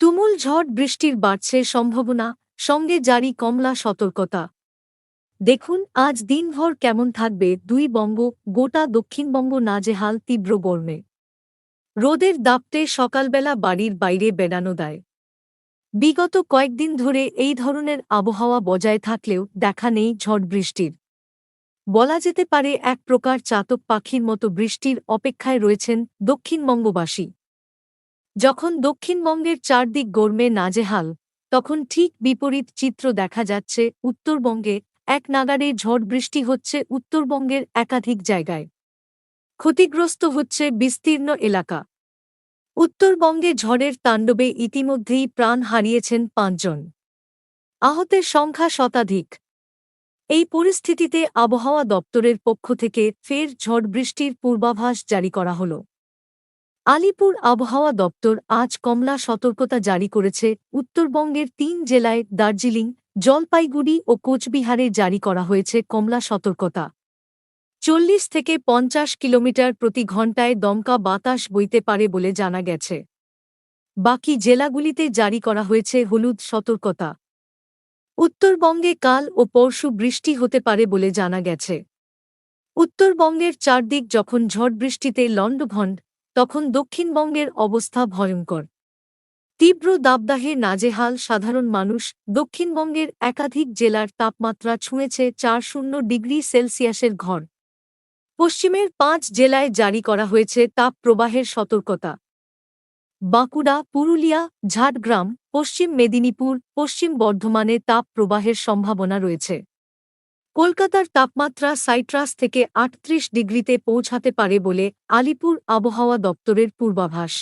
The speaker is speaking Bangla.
তুমুল ঝড় বৃষ্টির বাড়ছে সম্ভাবনা, সঙ্গে জারি কমলা সতর্কতা। দেখুন, আজ দিনভর কেমন থাকবে দুই বঙ্গ, গোটা দক্ষিণবঙ্গ নাজেহাল তীব্র গরমে। রোদের দাপটে সকালবেলা বাড়ির বাইরে বেড়ানো দেয়। বিগত কয়েকদিন ধরে এই ধরনের আবহাওয়া বজায় থাকলেও দেখা নেই ঝড় বৃষ্টির। বলা যেতে পারে এক প্রকার চাতক পাখির মতো বৃষ্টির অপেক্ষায় রয়েছেন দক্ষিণবঙ্গবাসী। যখন দক্ষিণবঙ্গের চারদিক গরমে নাজেহাল, তখন ঠিক বিপরীত চিত্র দেখা যাচ্ছে উত্তরবঙ্গে, এক নাগারে ঝড় বৃষ্টি হচ্ছে উত্তরবঙ্গের একাধিক জায়গায়। ক্ষতিগ্রস্ত হচ্ছে বিস্তীর্ণ এলাকা। উত্তরবঙ্গে ঝড়ের তাণ্ডবে ইতিমধ্যেই প্রাণ হারিয়েছেন পাঁচজন। আহতের সংখ্যা শতাধিক। এই পরিস্থিতিতে আবহাওয়া দপ্তরের পক্ষ থেকে ফের ঝড় বৃষ্টির পূর্বাভাস জারি করা হল। আলিপুর আবহাওয়া দপ্তর আজ কমলা সতর্কতা জারি করেছে। উত্তরবঙ্গের তিন জেলায় দার্জিলিং, জলপাইগুড়ি ও কোচবিহারে জারি করা হয়েছে কমলা সতর্কতা। চল্লিশ থেকে পঞ্চাশ কিলোমিটার প্রতি ঘণ্টায় দমকা বাতাস বইতে পারে বলে জানা গেছে। বাকি জেলাগুলিতে জারি করা হয়েছে হলুদ সতর্কতা। উত্তরবঙ্গে কাল ও পরশু বৃষ্টি হতে পারে বলে জানা গেছে। উত্তরবঙ্গের চারদিক যখন ঝড় বৃষ্টিতে লণ্ডভণ্ড তখন দক্ষিণবঙ্গের অবস্থা ভয়ঙ্কর। তীব্র দাবদাহে নাজেহাল সাধারণ মানুষ দক্ষিণবঙ্গের একাধিক জেলার তাপমাত্রা ছুঁয়েছে চার শূন্য ডিগ্রি সেলসিয়াসের ঘর। পশ্চিমের পাঁচ জেলায় জারি করা হয়েছে তাপ প্রবাহের সতর্কতা। বাঁকুড়া, পুরুলিয়া, ঝাড়গ্রাম, পশ্চিম মেদিনীপুর, পশ্চিম বর্ধমানে তাপ প্রবাহের সম্ভাবনা রয়েছে। কলকাতার তাপমাত্রা সাইট্রাস থেকে আটত্রিশ ডিগ্রিতে পৌঁছাতে পারে বলে আলিপুর আবহাওয়া দপ্তরের পূর্বাভাস।